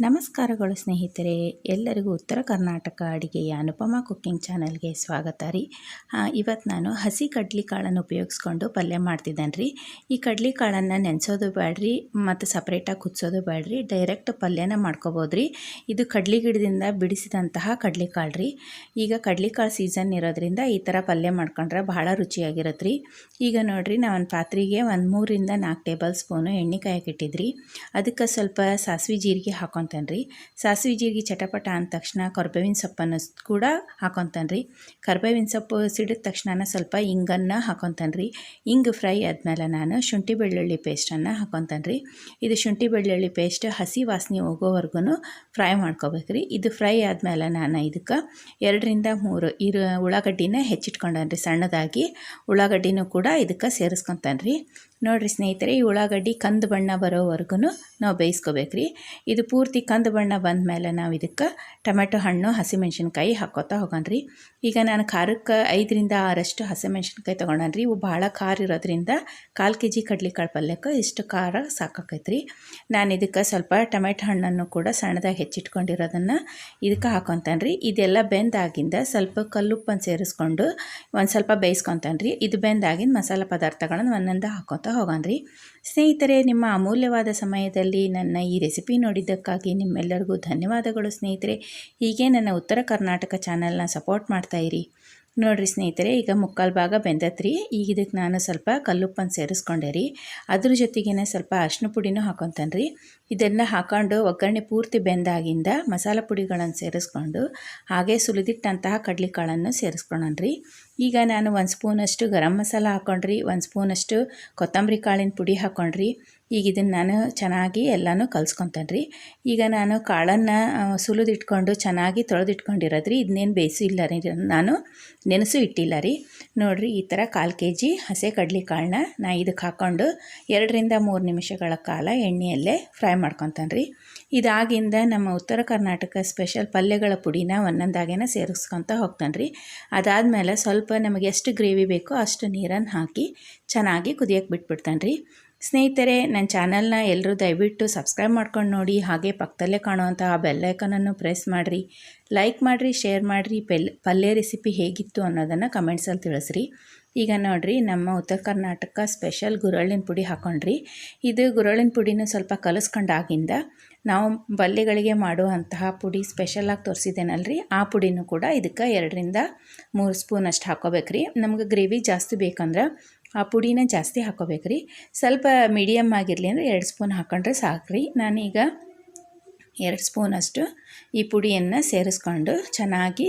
ನಮಸ್ಕಾರಗಳು ಸ್ನೇಹಿತರೆ, ಎಲ್ಲರಿಗೂ ಉತ್ತರ ಕರ್ನಾಟಕ ಅಡುಗೆಯ ಅನುಪಮ ಕುಕ್ಕಿಂಗ್ ಚಾನಲ್ಗೆ ಸ್ವಾಗತ ರೀ. ಇವತ್ತು ನಾನು ಹಸಿ ಕಡ್ಲಿಕಾಳನ್ನು ಉಪಯೋಗಿಸ್ಕೊಂಡು ಪಲ್ಯ ಮಾಡ್ತಿದ್ದೇನೆ ರೀ. ಈ ಕಡ್ಲಿಕಾಳನ್ನು ನೆನೆಸೋದು ಬೇಡ್ರಿ ಮತ್ತು ಸಪ್ರೇಟಾಗಿ ಕುದಿಸೋದು ಬೇಡ್ರಿ ಡೈರೆಕ್ಟ್ ಪಲ್ಯನ ಮಾಡ್ಕೋಬೋದು ರೀ. ಇದು ಕಡ್ಲಿ ಗಿಡದಿಂದ ಬಿಡಿಸಿದಂತಹ ಕಡ್ಲಿಕಾಳು ರೀ. ಈಗ ಕಡ್ಲಿಕಾಳು ಸೀಸನ್ ಇರೋದ್ರಿಂದ ಈ ಥರ ಪಲ್ಯ ಮಾಡ್ಕೊಂಡ್ರೆ ಭಾಳ ರುಚಿಯಾಗಿರುತ್ತೆ ರೀ. ಈಗ ನೋಡಿರಿ ನಾನು ಒಂದು ಪಾತ್ರೆಗೆ ಒಂದು ಮೂರಿಂದ ನಾಲ್ಕು ಟೇಬಲ್ ಸ್ಪೂನು ಎಣ್ಣೆ ಕಾಯಕ್ಕೆ ಅದಕ್ಕೆ ಸ್ವಲ್ಪ ಸಾಸಿವೆ, ಜೀರಿಗೆ ಹಾಕೊತಾನೆ ರೀ ಸಾಸಿವೆ ಜೀರಿಗೆ ಚಟಪಟ ಅಂದ ತಕ್ಷಣ ಕರ್ಬೇವಿನ ಸೊಪ್ಪನ್ನು ಕೂಡ ಹಾಕೊತಾನ್ರಿ. ಕರ್ಬೇವಿನ ಸೊಪ್ಪು ಸಿಡಿದ ತಕ್ಷಣ ಸ್ವಲ್ಪ ಇಂಗನ್ನು ಹಾಕೊತಾನ್ರಿ. ಇಂಗು ಫ್ರೈ ಆದಮೇಲೆ ನಾನು ಶುಂಠಿ ಬೆಳ್ಳುಳ್ಳಿ ಪೇಸ್ಟನ್ನು ಹಾಕೊತಾನ್ರಿ. ಇದು ಶುಂಠಿ ಬೆಳ್ಳುಳ್ಳಿ ಪೇಸ್ಟ್ ಹಸಿ ವಾಸನೆ ಹೋಗೋವರೆಗೂ ಫ್ರೈ ಮಾಡ್ಕೋಬೇಕ್ರಿ. ಇದು ಫ್ರೈ ಆದಮೇಲೆ ನಾನು ಇದಕ್ಕೆ ಎರಡರಿಂದ ಮೂರು ಇರು ಉಳ್ಳಾಗಡ್ಡಿನ ಹೆಚ್ಚಿಟ್ಕೊಂಡನ್ರಿ ಸಣ್ಣದಾಗಿ. ಉಳ್ಳಾಗಡ್ಡಿನೂ ಕೂಡ ಇದಕ್ಕೆ ಸೇರಿಸ್ಕೊತಾನ್ರಿ. ನೋಡಿರಿ ಸ್ನೇಹಿತರೆ, ಈ ಉಳ್ಳಾಗಡ್ಡಿ ಕಂದು ಬಣ್ಣ ಬರೋವರೆಗೂ ನಾವು ಬೇಯಿಸ್ಕೋಬೇಕ್ರಿ. ಇದು ಪೂರ್ತಿ ಕಂದು ಬಣ್ಣ ಬಂದ ಮೇಲೆ ನಾವು ಇದಕ್ಕೆ ಟೊಮೆಟೊ ಹಣ್ಣು ಹಸಿಮೆಣ್ಸಿನ್ಕಾಯಿ ಹಾಕೋತಾ ಹೋಗೋಣ ಈಗ ನಾನು ಖಾರಕ್ಕೆ ಐದರಿಂದ ಆರಷ್ಟು ಹಸಿಮೆಣ್ಸಿನ್ಕಾಯಿ ರೀ ಇವು ಭಾಳ ಖಾರ ಇರೋದ್ರಿಂದ ಕಾಲು ಕೆ ಜಿ ಕಡ್ಲಿಕಾಳು ಪಲ್ಯಕ್ಕೆ ಇಷ್ಟು ಖಾರ ಸಾಕಾಕೈತೆ ರೀ ನಾನು ಇದಕ್ಕೆ ಸ್ವಲ್ಪ ಟೊಮೆಟೊ ಹಣ್ಣನ್ನು ಕೂಡ ಸಣ್ಣದಾಗಿ ಹೆಚ್ಚಿಟ್ಕೊಂಡಿರೋದನ್ನು ಇದಕ್ಕೆ ಹಾಕೊತಾನೆ ರೀ ಇದೆಲ್ಲ ಬೆಂದಾಗಿಂದ ಸ್ವಲ್ಪ ಕಲ್ಲುಪ್ಪನ್ನು ಸೇರಿಸ್ಕೊಂಡು ಒಂದು ಸ್ವಲ್ಪ ಬೇಯಿಸ್ಕೊತಾನೆ ರೀ ಇದು ಬೆಂದಾಗಿಂದ ಮಸಾಲೆ ಪದಾರ್ಥಗಳನ್ನು ಒಂದೊಂದು ಹಾಕೋತಾ ರೀ ಸ್ನೇಹಿತರೆ, ನಿಮ್ಮ ಅಮೂಲ್ಯವಾದ ಸಮಯದಲ್ಲಿ ನನ್ನ ಈ ರೆಸಿಪಿ ನೋಡಿದ್ದಕ್ಕಾಗಿ ನಿಮ್ಮೆಲ್ಲರಿಗೂ ಧನ್ಯವಾದಗಳು ಸ್ನೇಹಿತರೆ. ಹೀಗೆ ನನ್ನ ಉತ್ತರ ಕರ್ನಾಟಕ ಚಾನಲ್ನ ಸಪೋರ್ಟ್ ಮಾಡ್ತಾಯಿರಿ ನೋಡಿರಿ ಸ್ನೇಹಿತರೆ, ಈಗ ಮುಕ್ಕಾಲು ಭಾಗ ಬೆಂದತ್ರಿ. ಈಗ ಇದಕ್ಕೆ ನಾನು ಸ್ವಲ್ಪ ಕಲ್ಲುಪ್ಪನ್ನು ಸೇರಿಸ್ಕೊಂಡೆ ರೀ. ಅದ್ರ ಜೊತೆಗೇ ಸ್ವಲ್ಪ ಅರ್ಶಿನ ಪುಡಿನೂ ಹಾಕೊತಾನೆ ರೀ. ಇದೆಲ್ಲ ಹಾಕೊಂಡು ಒಗ್ಗರಣೆ ಪೂರ್ತಿ ಬೆಂದಾಗಿಂದ ಮಸಾಲೆ ಪುಡಿಗಳನ್ನು ಸೇರಿಸ್ಕೊಂಡು, ಹಾಗೆ ಸುಲಿದಿಟ್ಟಂತಹ ಕಡ್ಲಿಕಾಳನ್ನು ಸೇರಿಸ್ಕೊಳ್ಳೋಣ ರೀ. ಈಗ ನಾನು ಒಂದು ಸ್ಪೂನಷ್ಟು ಗರಂ ಮಸಾಲ ಹಾಕೊಂಡ್ರಿ, ಒಂದು ಸ್ಪೂನಷ್ಟು ಕೊತ್ತಂಬರಿ ಕಾಳಿನ ಪುಡಿ ಹಾಕ್ಕೊಂಡ್ರಿ ಈಗ ಇದನ್ನು ನಾನು ಚೆನ್ನಾಗಿ ಎಲ್ಲನೂ ಕಲ್ಸ್ಕೊತಾನೆ ರೀ ಈಗ ನಾನು ಕಾಳನ್ನು ಸುಲಿದಿಟ್ಕೊಂಡು ಚೆನ್ನಾಗಿ ತೊಳೆದಿಟ್ಕೊಂಡಿರೋದ್ರಿ. ಇದನ್ನೇನು ಬೇಯಿಸು ಇಲ್ಲ ರೀ. ನಾನು ನೆನೆಸು ಇಟ್ಟಿಲ್ಲ ರೀ. ನೋಡಿರಿ, ಈ ಥರ ಕಾಲು ಕೆ ಜಿ ಹಸೆ ಕಡ್ಲಿ ಕಾಳನ್ನ ನಾ ಇದಕ್ಕೆ ಹಾಕ್ಕೊಂಡು ಎರಡರಿಂದ ಮೂರು ನಿಮಿಷಗಳ ಕಾಲ ಎಣ್ಣೆಯಲ್ಲೇ ಫ್ರೈ ಮಾಡ್ಕೊತಾನೆ ರೀ ಇದಾಗಿಂದ ನಮ್ಮ ಉತ್ತರ ಕರ್ನಾಟಕ ಸ್ಪೆಷಲ್ ಪಲ್ಯಗಳ ಪುಡಿನ ಒಂದೊಂದಾಗೇನ ಸೇರಿಸ್ಕೊತ ಹೋಗ್ತಾನೆ ರೀ ಅದಾದಮೇಲೆ ಸ್ವಲ್ಪ ನಮಗೆ ಎಷ್ಟು ಗ್ರೇವಿ ಬೇಕೋ ಅಷ್ಟು ನೀರನ್ನು ಹಾಕಿ ಚೆನ್ನಾಗಿ ಕುದಿಯೋಕ್ಕೆ ಬಿಟ್ಬಿಡ್ತಾನೆ ರೀ ಸ್ನೇಹಿತರೆ, ನನ್ನ ಚಾನಲ್ನ ಎಲ್ಲರೂ ದಯವಿಟ್ಟು ಸಬ್ಸ್ಕ್ರೈಬ್ ಮಾಡ್ಕೊಂಡು ನೋಡಿ, ಹಾಗೆ ಪಕ್ಕದಲ್ಲೇ ಕಾಣುವಂತಹ ಬೆಲ್ಲೈಕನನ್ನು ಪ್ರೆಸ್ ಮಾಡಿರಿ. ಲೈಕ್ ಮಾಡಿರಿ, ಶೇರ್ ಮಾಡಿರಿ, ಪೆಲ್, ಪಲ್ಯ ರೆಸಿಪಿ ಹೇಗಿತ್ತು ಅನ್ನೋದನ್ನು ಕಮೆಂಟ್ಸಲ್ಲಿ ತಿಳಿಸ್ರಿ. ಈಗ ನೋಡಿರಿ, ನಮ್ಮ ಉತ್ತರ ಕರ್ನಾಟಕ ಸ್ಪೆಷಲ್ ಗುರಳಿನ ಪುಡಿ ಹಾಕ್ಕೊಂಡ್ರಿ ಇದು ಗುರಳಿನ ಪುಡಿನ ಸ್ವಲ್ಪ ಕಲಿಸ್ಕೊಂಡಾಗಿಂದ ನಾವು ಬಲ್ಲೆಗಳಿಗೆ ಮಾಡುವಂತಹ ಪುಡಿ ಸ್ಪೆಷಲಾಗಿ ತೋರಿಸಿದ್ದೇನಲ್ರಿ, ಆ ಪುಡಿನೂ ಕೂಡ ಇದಕ್ಕೆ ಎರಡರಿಂದ ಮೂರು ಸ್ಪೂನ್ ಅಷ್ಟು ಹಾಕೋಬೇಕ್ರಿ. ನಮ್ಗೆ ಗ್ರೇವಿ ಜಾಸ್ತಿ ಬೇಕಂದ್ರೆ ಆ ಪುಡಿನ ಜಾಸ್ತಿ ಹಾಕೋಬೇಕ್ರಿ ಸ್ವಲ್ಪ ಮೀಡಿಯಮ್ ಆಗಿರಲಿ ಅಂದರೆ ಎರಡು ಸ್ಪೂನ್ ಹಾಕೊಂಡ್ರೆ ಸಾಕ್ರಿ ನಾನೀಗ ಎರಡು ಸ್ಪೂನಷ್ಟು ಈ ಪುಡಿಯನ್ನು ಸೇರಿಸ್ಕೊಂಡು ಚೆನ್ನಾಗಿ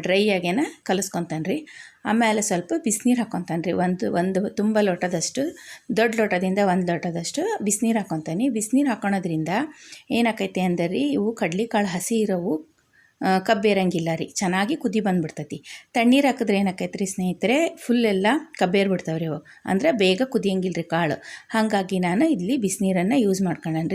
ಡ್ರೈ ಆಗೇನ ಕಲಿಸ್ಕೊತಾನೆ ರೀ. ಆಮೇಲೆ ಸ್ವಲ್ಪ ಬಿಸಿನೀರು ಹಾಕ್ಕೊತಾನೆ ರೀ. ಒಂದು ಒಂದು ತುಂಬ ಲೋಟದಷ್ಟು, ದೊಡ್ಡ ಲೋಟದಿಂದ ಒಂದು ಲೋಟದಷ್ಟು ಬಿಸಿನೀರು ಹಾಕ್ಕೊತಾನೆ ಬಿಸಿನೀರು ಹಾಕ್ಕೊಳೋದ್ರಿಂದ ಏನಾಕೈತೆ ಅಂದರೆ ಇವು ಕಡ್ಲಿಕಾಳು ಹಸಿ ಇರೋವು ಕಬ್ಬೇರಂಗಿಲ್ಲ ರೀ. ಚೆನ್ನಾಗಿ ಕುದಿ ಬಂದುಬಿಡ್ತೈತಿ. ತಣ್ಣೀರು ಹಾಕಿದ್ರೆ ಏನಾಕೈತೆ ರೀ ಸ್ನೇಹಿತರೆ ಫುಲ್ ಎಲ್ಲ ಕಬ್ಬೇರು ಬಿಡ್ತಾವೆ ರೀ ಅವು. ಅಂದರೆ ಬೇಗ ಕುದಿಯಂಗಿಲ್ಲ ರೀ ಕಾಳು. ಹಾಗಾಗಿ ನಾನು ಇಲ್ಲಿ ಬಿಸಿನೀರನ್ನು ಯೂಸ್ ಮಾಡ್ಕೊಳ್ಳೋಣ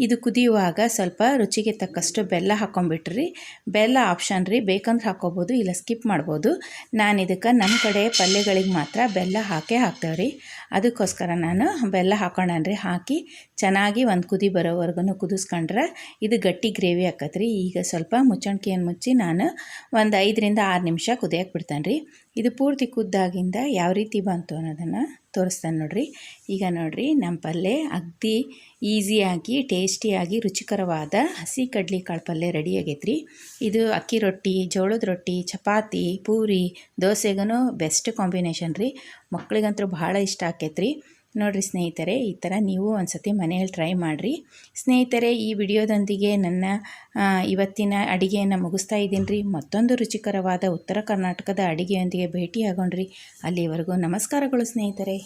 ಇದು ಕುದಿಯುವಾಗ ಸ್ವಲ್ಪ ರುಚಿಗೆ ತಕ್ಕಷ್ಟು ಬೆಲ್ಲ ಹಾಕೊಂಡ್ಬಿಟ್ರಿ. ಬೆಲ್ಲ ಆಪ್ಷನ್ ರೀ. ಬೇಕಂದ್ರೆ ಹಾಕ್ಕೋಬೋದು ಇಲ್ಲ ಸ್ಕಿಪ್ ಮಾಡ್ಬೋದು. ನಾನು ಇದಕ್ಕೆ ನಮ್ಮ ಕಡೆ ಪಲ್ಯಗಳಿಗೆ ಮಾತ್ರ ಬೆಲ್ಲ ಹಾಕೇ ಹಾಕ್ತೇವೆ ರೀ ಅದಕ್ಕೋಸ್ಕರ ನಾನು ಬೆಲ್ಲ ಹಾಕೊಂಡ್ರಿ ಹಾಕಿ ಚೆನ್ನಾಗಿ ಒಂದು ಕುದಿ ಬರೋವರೆಗೂ ಕುದಿಸ್ಕೊಂಡ್ರೆ ಇದು ಗಟ್ಟಿ ಗ್ರೇವಿ ಹಾಕತ್ರಿ ಈಗ ಸ್ವಲ್ಪ ಮುಚ್ಚಣಿಕೆಯನ್ನು ಮುಚ್ಚಿ ನಾನು ಒಂದು ಐದರಿಂದ ಆರು ನಿಮಿಷ ಕುದಿಯಕ್ಕೆ ಬಿಡ್ತೇನೆ ರೀ ಇದು ಪೂರ್ತಿ ಕುದ್ದಾಗಿಂದ ಯಾವ ರೀತಿ ಬಂತು ಅನ್ನೋದನ್ನು ತೋರಿಸ್ತಾನೆ ನೋಡಿರಿ. ಈಗ ನೋಡಿರಿ ನಮ್ಮ ಪಲ್ಯ ಅಗ್ದಿ ಈಸಿಯಾಗಿ, ಟೇಸ್ಟಿಯಾಗಿ, ರುಚಿಕರವಾದ ಹಸಿ ಕಡ್ಲಿಕಾಳು ಪಲ್ಯ ರೆಡಿ ಆಗೈತ್ರಿ. ಇದು ಅಕ್ಕಿ ರೊಟ್ಟಿ, ಜೋಳದ ರೊಟ್ಟಿ, ಚಪಾತಿ, ಪೂರಿ ದೋಸೆಗೂ ಬೆಸ್ಟ್ ಕಾಂಬಿನೇಷನ್ ರೀ ಮಕ್ಳಿಗಂತೂ ಭಾಳ ಇಷ್ಟ ಆಕೈತ್ರಿ. ನೋಡಿರಿ ಸ್ನೇಹಿತರೆ, ಈ ಥರ ನೀವು ಒಂದು ಸತಿ ಮನೆಯಲ್ಲಿ ಟ್ರೈ ಮಾಡಿರಿ. ಸ್ನೇಹಿತರೆ, ಈ ವಿಡಿಯೋದೊಂದಿಗೆ ನನ್ನ ಇವತ್ತಿನ ಅಡಿಗೆಯನ್ನು ಮುಗಿಸ್ತಾ ಇದ್ದೀನಿ ರೀ ಮತ್ತೊಂದು ರುಚಿಕರವಾದ ಉತ್ತರ ಕರ್ನಾಟಕದ ಅಡಿಗೆಯೊಂದಿಗೆ ಭೇಟಿಯಾಗೋಣ್ರಿ. ಅಲ್ಲಿವರೆಗೂ ನಮಸ್ಕಾರಗಳು ಸ್ನೇಹಿತರೆ.